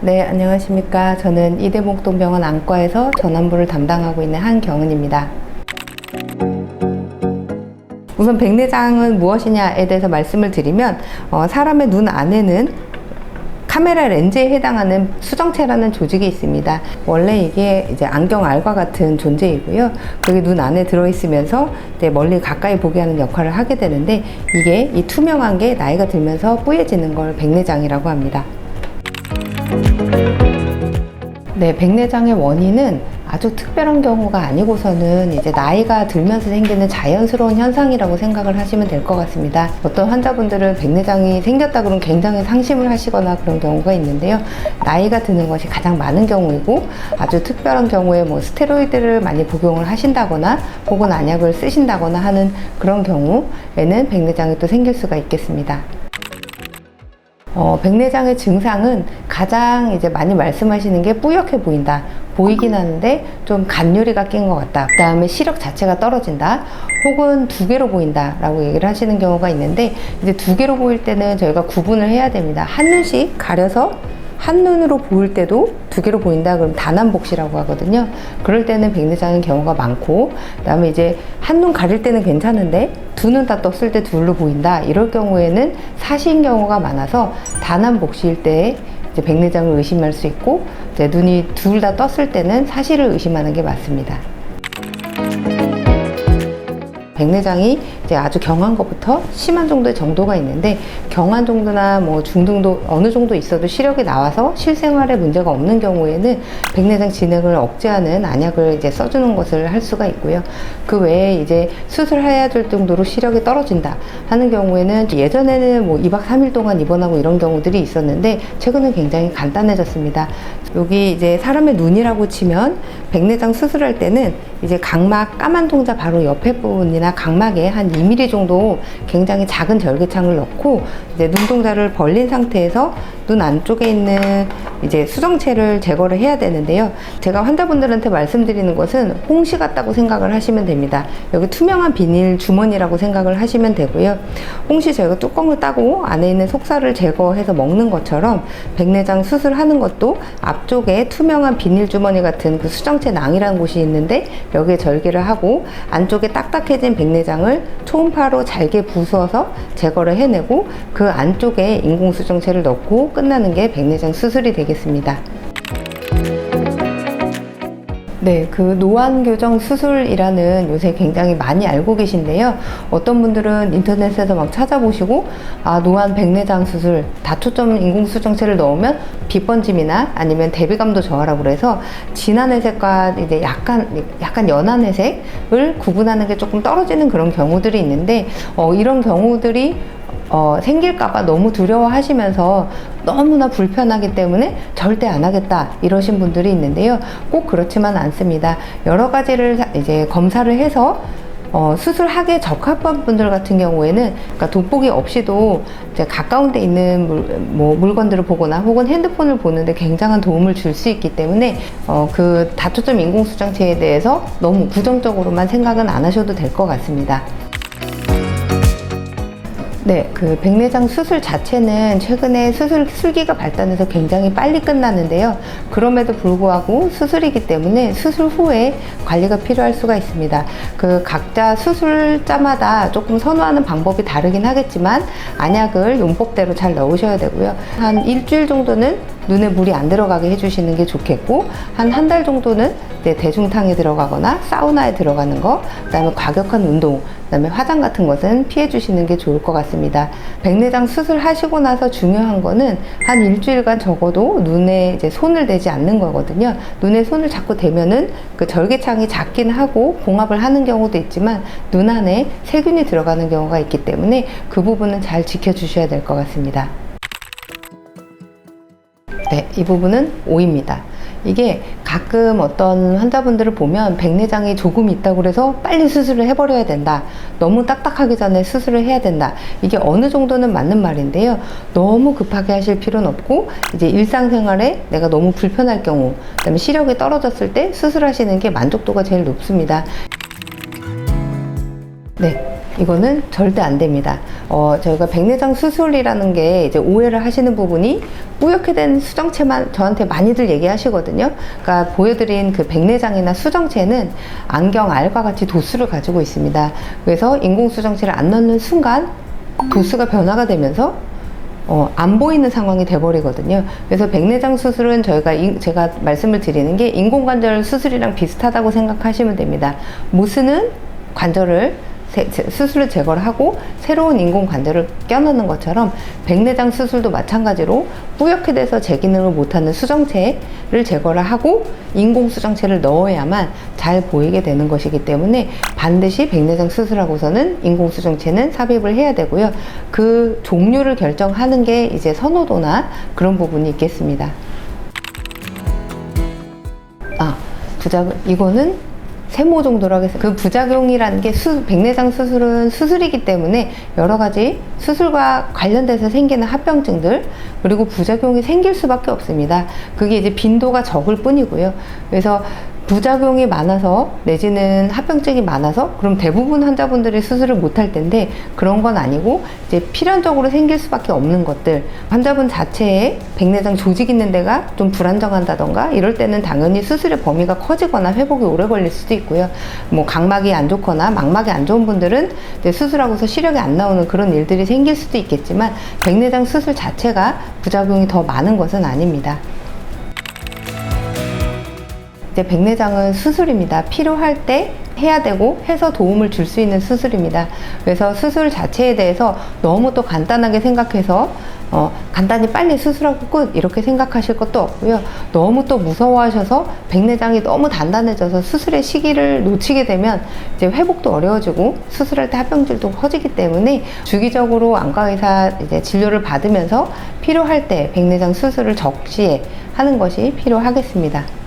네, 안녕하십니까. 저는 이대목동병원 안과에서 전환부를 담당하고 있는 한경은입니다. 우선 백내장은 무엇이냐에 대해서 말씀을 드리면 어, 사람의 눈 안에는 카메라 렌즈에 해당하는 수정체라는 조직이 있습니다. 원래 이게 이제 안경 알과 같은 존재이고요. 그게 눈 안에 들어있으면서 멀리 가까이 보게 하는 역할을 하게 되는데 이게 이 투명한 게 나이가 들면서 뿌얘지는 걸 백내장이라고 합니다. 네, 백내장의 원인은 아주 특별한 경우가 아니고서는 이제 나이가 들면서 생기는 자연스러운 현상이라고 생각을 하시면 될 것 같습니다. 어떤 환자분들은 백내장이 생겼다 그러면 굉장히 상심을 하시거나 그런 경우가 있는데요. 나이가 드는 것이 가장 많은 경우이고 아주 특별한 경우에 뭐 스테로이드를 많이 복용을 하신다거나 혹은 안약을 쓰신다거나 하는 그런 경우에는 백내장이 또 생길 수가 있겠습니다. 어, 백내장의 증상은 가장 이제 많이 말씀하시는 게 뿌옇게 보인다. 보이긴 하는데 좀 간유리가 낀 것 같다. 그 다음에 시력 자체가 떨어진다. 혹은 두 개로 보인다. 라고 얘기를 하시는 경우가 있는데 이제 두 개로 보일 때는 저희가 구분을 해야 됩니다. 한 눈씩 가려서 한눈으로 보일 때도 두 개로 보인다 그럼 단안복시라고 하거든요. 그럴 때는 백내장인 경우가 많고 그다음에 이제 한눈 가릴 때는 괜찮은데 두 눈 다 떴을 때 둘로 보인다. 이럴 경우에는 사시인 경우가 많아서 단안복시일 때 이제 백내장을 의심할 수 있고 이제 눈이 둘 다 떴을 때는 사시를 의심하는 게 맞습니다. 백내장이 이제 아주 경한 것부터 심한 정도의 정도가 있는데 경한 정도나 뭐 중등도 어느 정도 있어도 시력이 나와서 실생활에 문제가 없는 경우에는 백내장 진행을 억제하는 안약을 이제 써주는 것을 할 수가 있고요. 그 외에 이제 수술해야 될 정도로 시력이 떨어진다 하는 경우에는 예전에는 뭐 2박 3일 동안 입원하고 이런 경우들이 있었는데 최근에 굉장히 간단해졌습니다. 여기 이제 사람의 눈이라고 치면 백내장 수술할 때는 이제 각막 까만 동자 바로 옆에 부분이나 각막에 한 2mm 정도 굉장히 작은 절개창을 넣고 이제 눈동자를 벌린 상태에서 눈 안쪽에 있는 이제 수정체를 제거를 해야 되는데요. 제가 환자분들한테 말씀드리는 것은 홍시 같다고 생각을 하시면 됩니다. 여기 투명한 비닐 주머니라고 생각을 하시면 되고요. 홍시 저희가 뚜껑을 따고 안에 있는 속살을 제거해서 먹는 것처럼 백내장 수술하는 것도 앞쪽에 투명한 비닐 주머니 같은 그 수정체 낭이라는 곳이 있는데 여기에 절개를 하고 안쪽에 딱딱해진 백내장을 초음파로 잘게 부숴서 제거를 해내고 그 안쪽에 인공수정체를 넣고 끝나는 게 백내장 수술이 되겠습니다. 네, 그 노안 교정 수술이라는 요새 굉장히 많이 알고 계신데요. 어떤 분들은 인터넷에서 막 찾아보시고, 아, 노안 백내장 수술, 다초점 인공 수정체를 넣으면 빛번짐이나 아니면 대비감도 저하라고 그래서 진한 회색과 이제 약간, 약간 연한 회색을 구분하는 게 조금 떨어지는 그런 경우들이 있는데, 어, 이런 경우들이 어, 생길까봐 너무 두려워하시면서 너무나 불편하기 때문에 절대 안 하겠다 이러신 분들이 있는데요. 꼭 그렇지만 않습니다. 여러 가지를 이제 검사를 해서 어, 수술하기에 적합한 분들 같은 경우에는 그러니까 돋보기 없이도 이제 가까운 데 있는 물, 뭐 물건들을 보거나 혹은 핸드폰을 보는데 굉장한 도움을 줄 수 있기 때문에 어, 그 다초점 인공수정체에 대해서 너무 부정적으로만 생각은 안 하셔도 될 것 같습니다. 네, 그 백내장 수술 자체는 최근에 수술 술기가 발달해서 굉장히 빨리 끝나는데요. 그럼에도 불구하고 수술이기 때문에 수술 후에 관리가 필요할 수가 있습니다. 그 각자 수술자마다 조금 선호하는 방법이 다르긴 하겠지만 안약을 용법대로 잘 넣으셔야 되고요. 한 일주일 정도는 눈에 물이 안 들어가게 해주시는 게 좋겠고 한 한 달 정도는 네, 대중탕에 들어가거나 사우나에 들어가는 거, 그다음에 과격한 운동, 그다음에 화장 같은 것은 피해 주시는 게 좋을 것 같습니다. 백내장 수술하시고 나서 중요한 거는 한 일주일간 적어도 눈에 이제 손을 대지 않는 거거든요. 눈에 손을 자꾸 대면은 그 절개창이 작긴 하고 봉합을 하는 경우도 있지만 눈 안에 세균이 들어가는 경우가 있기 때문에 그 부분은 잘 지켜 주셔야 될 것 같습니다. 네, 이 부분은 오입니다. 이게 가끔 어떤 환자분들을 보면 백내장이 조금 있다고 그래서 빨리 수술을 해버려야 된다. 너무 딱딱하기 전에 수술을 해야 된다. 이게 어느 정도는 맞는 말인데요. 너무 급하게 하실 필요는 없고, 이제 일상생활에 내가 너무 불편할 경우, 그 다음에 시력이 떨어졌을 때 수술하시는 게 만족도가 제일 높습니다. 네, 이거는 절대 안 됩니다. 어, 저희가 백내장 수술이라는 게 이제 오해를 하시는 부분이 뿌옇게 된 수정체만 저한테 많이들 얘기하시거든요. 그러니까 보여드린 그 백내장이나 수정체는 안경 알과 같이 도수를 가지고 있습니다. 그래서 인공 수정체를 안 넣는 순간 도수가 변화가 되면서 어, 안 보이는 상황이 돼버리거든요. 그래서 백내장 수술은 저희가 인- 제가 말씀을 드리는 게 인공관절 수술이랑 비슷하다고 생각하시면 됩니다. 모스는 관절을 수술을 제거를 하고 새로운 인공 관절을 껴넣는 것처럼 백내장 수술도 마찬가지로 뿌옇게 돼서 제 기능을 못하는 수정체를 제거를 하고 인공 수정체를 넣어야만 잘 보이게 되는 것이기 때문에 반드시 백내장 수술하고서는 인공 수정체는 삽입을 해야 되고요. 그 종류를 결정하는 게 이제 선호도나 그런 부분이 있겠습니다. 아, 부작 이거는 세모 정도로 하겠습니다. 그 부작용이라는 게 수, 백내장 수술은 수술이기 때문에 여러 가지 수술과 관련돼서 생기는 합병증들 그리고 부작용이 생길 수밖에 없습니다. 그게 이제 빈도가 적을 뿐이고요. 그래서 부작용이 많아서 내지는 합병증이 많아서 그럼 대부분 환자분들이 수술을 못할 텐데 그런 건 아니고 이제 필연적으로 생길 수밖에 없는 것들 환자분 자체에 백내장 조직 있는 데가 좀 불안정한다던가 이럴 때는 당연히 수술의 범위가 커지거나 회복이 오래 걸릴 수도 있고요. 뭐 각막이 안 좋거나 망막이 안 좋은 분들은 수술하고서 시력이 안 나오는 그런 일들이 생길 수도 있겠지만 백내장 수술 자체가 부작용이 더 많은 것은 아닙니다. 이제 백내장은 수술입니다. 필요할 때 해야 되고 해서 도움을 줄 수 있는 수술입니다. 그래서 수술 자체에 대해서 너무 또 간단하게 생각해서 어, 간단히 빨리 수술하고 끝 이렇게 생각하실 것도 없고요. 너무 또 무서워하셔서 백내장이 너무 단단해져서 수술의 시기를 놓치게 되면 이제 회복도 어려워지고 수술할 때 합병증도 커지기 때문에 주기적으로 안과 의사 이제 진료를 받으면서 필요할 때 백내장 수술을 적시에 하는 것이 필요하겠습니다.